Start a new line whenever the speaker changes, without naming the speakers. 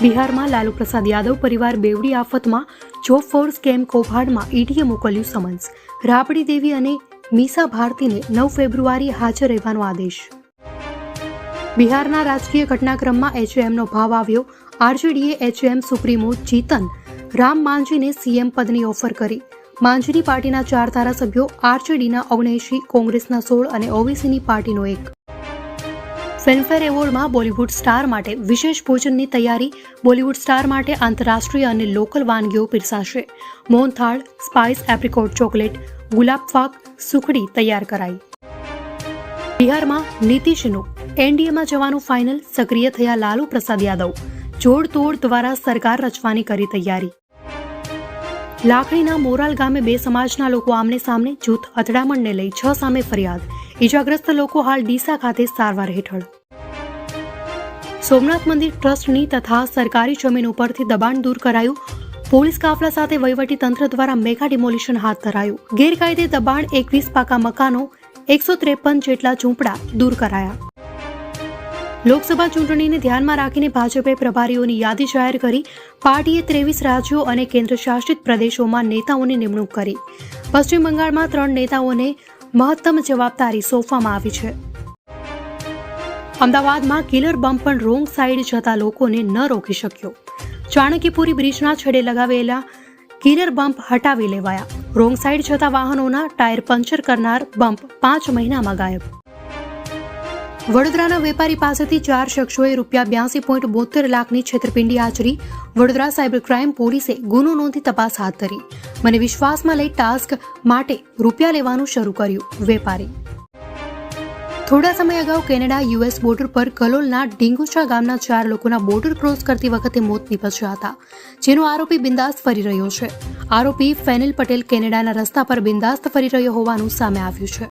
બિહારમાં લાલુ પ્રસાદ યાદવ પરિવાર બેવડી આફતમાં જોબ ફોર્સ કેમ્પ કૌભાંડમાં ઈડીએ મોકલ્યું સમન્સ. રાબડી દેવી અને મીસા ભારતીને નવ ફેબ્રુઆરી હાજર રહેવાનો આદેશ. બિહારના રાજકીય ઘટનાક્રમમાં એચએમનો ભાવ આવ્યો. આરજેડીએ એચએમ સુપ્રીમો જીતન. રામ માંઝીને સીએમ પદની ઓફર કરી. માંઝીની પાર્ટીના ચાર ધારાસભ્યો આરજેડીના ઓગણએંશી, કોંગ્રેસના સોળ અને ઓબીસીની પાર્ટીનો એક. ફિલ્મફેર એવોર્ડમાં બોલિવૂડ સ્ટાર માટે વિશેષ ભોજનની તૈયારી બોલિવૂડ સ્ટાર માટે આંતરરાષ્ટ્રીય અને લોકલ વાનગીઓ પીરસાશે. મોહનથાળ સ્પાઇસ એપ્રિકોટ ચોકલેટ ગુલાબ ફાક સુખડી તૈયાર કરાઈ. બિહારમાં નીતિશનું એનડીએમાં જવાનું ફાઇનલ સક્રિય થયા લાલુ પ્રસાદ યાદવ. જોડતોડ દ્વારા સરકાર રચવાની કરી તૈયારી. લાખણીના મોરાલ ગામે બે સમાજના લોકો આમને સામને જૂથ અથડામણને લઈ છ સામે ફરિયાદ. ઇજાગ્રસ્ત લોકો હાલ ડીસા ખાતે સારવાર હેઠળ. સોમનાથ મંદિર ટ્રસ્ટની તથા સરકારી જમીન ઉપરથી દબાણ દૂર કરાયું. પોલીસ કાફલા સાથે વહીવટી તંત્ર દ્વારા મેગા ડિમોલિશન હાથ ધરાયું. ગેરકાયદે દબાણ એકવીસ પાકા મકાનો, એકસો ત્રેપન જેટલા ઝૂંપડા દૂર કરાયા. લોકસભા ચૂંટણીને ધ્યાનમાં રાખીને ભાજપે પ્રભારીઓની યાદી જાહેર કરી, પાર્ટીએ ત્રેવીસ રાજ્યો અને કેન્દ્રશાસિત પ્રદેશોમાં નેતાઓની નિમણૂક કરી. પશ્ચિમ બંગાળમાં ત્રણ નેતાઓને મહત્તમ જવાબદારી સોંપવામાં આવી છે. અમદાવાદમાં કિલર બમ્પ પણ રોંગ સાઈડ જતા લોકોને ન રોકી શક્યો. ચાણક્યપુરી બ્રિજના છેડે લગાવેલા કિલર બમ્પ હટાવી લેવાયા. રોંગ સાઈડ જતા વાહનોના ટાયર પંચર કરનાર બમ્પ પાંચ મહિનામાં ગાયબ. વડોદરાના વેપારી પાસેથી ચાર શખ્સોએ રૂપિયા બ્યાસી પોઈન્ટ બોતેર લાખની છેતરપિંડી આચરી. વડોદરા સાયબર ક્રાઇમ પોલીસે ગુનો નોંધી તપાસ હાથ ધરી. મને વિશ્વાસમાં લઈ ટાસ્ક માટે રૂપિયા લેવાનું શરૂ કર્યું વેપારી. થોડા સમય અગાઉ કેનેડા યુએસ બોર્ડર પર કલોલના ડીંગુચા ગામના ચાર લોકોના બોર્ડર ક્રોસ કરતી વખતે મોત નીપજ્યા હતા, જેનો આરોપી બિંદાસ્ત ફરી રહ્યો છે. આરોપી ફેનિલ પટેલ કેનેડાના રસ્તા પર બિંદાસ્ત ફરી રહ્યો હોવાનું સામે આવ્યું છે.